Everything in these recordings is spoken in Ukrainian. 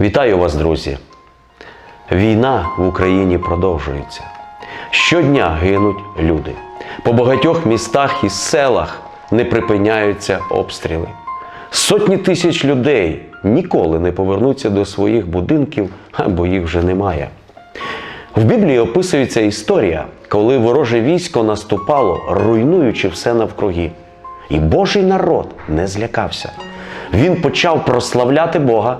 Вітаю вас, друзі! Війна в Україні продовжується. Щодня гинуть люди. По багатьох містах і селах не припиняються обстріли. Сотні тисяч людей ніколи не повернуться до своїх будинків, бо їх вже немає. В Біблії описується історія, коли вороже військо наступало, руйнуючи все навкруги. І Божий народ не злякався. Він почав прославляти Бога,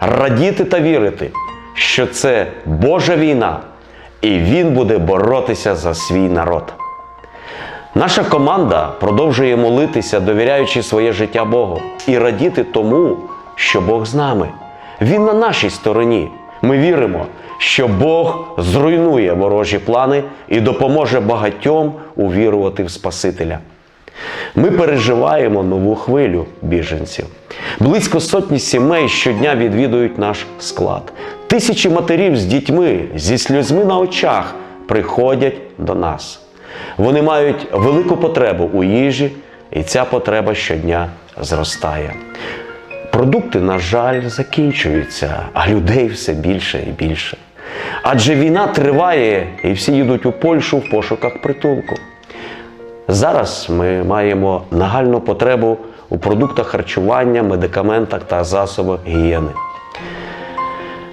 радіти та вірити, що це Божа війна, і він буде боротися за свій народ. Наша команда продовжує молитися, довіряючи своє життя Богу, і радіти тому, що Бог з нами. Він на нашій стороні. Ми віримо, що Бог зруйнує ворожі плани і допоможе багатьом увірувати в Спасителя. Ми переживаємо нову хвилю біженців. Близько сотні сімей щодня відвідують наш склад. Тисячі матерів з дітьми, зі сльозьми на очах приходять до нас. Вони мають велику потребу у їжі, і ця потреба щодня зростає. Продукти, на жаль, закінчуються, а людей все більше і більше. Адже війна триває, і всі їдуть у Польщу в пошуках притулку. Зараз ми маємо нагальну потребу у продуктах харчування, медикаментах та засобах гігієни.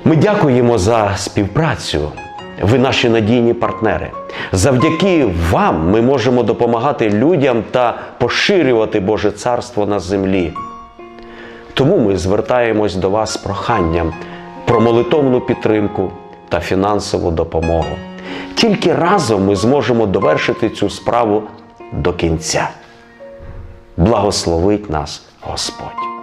Ми дякуємо за співпрацю. Ви наші надійні партнери. Завдяки вам ми можемо допомагати людям та поширювати Боже царство на землі. Тому ми звертаємось до вас з проханням про молитовну підтримку та фінансову допомогу. Тільки разом ми зможемо довершити цю справу до кінця. Благословить нас Господь.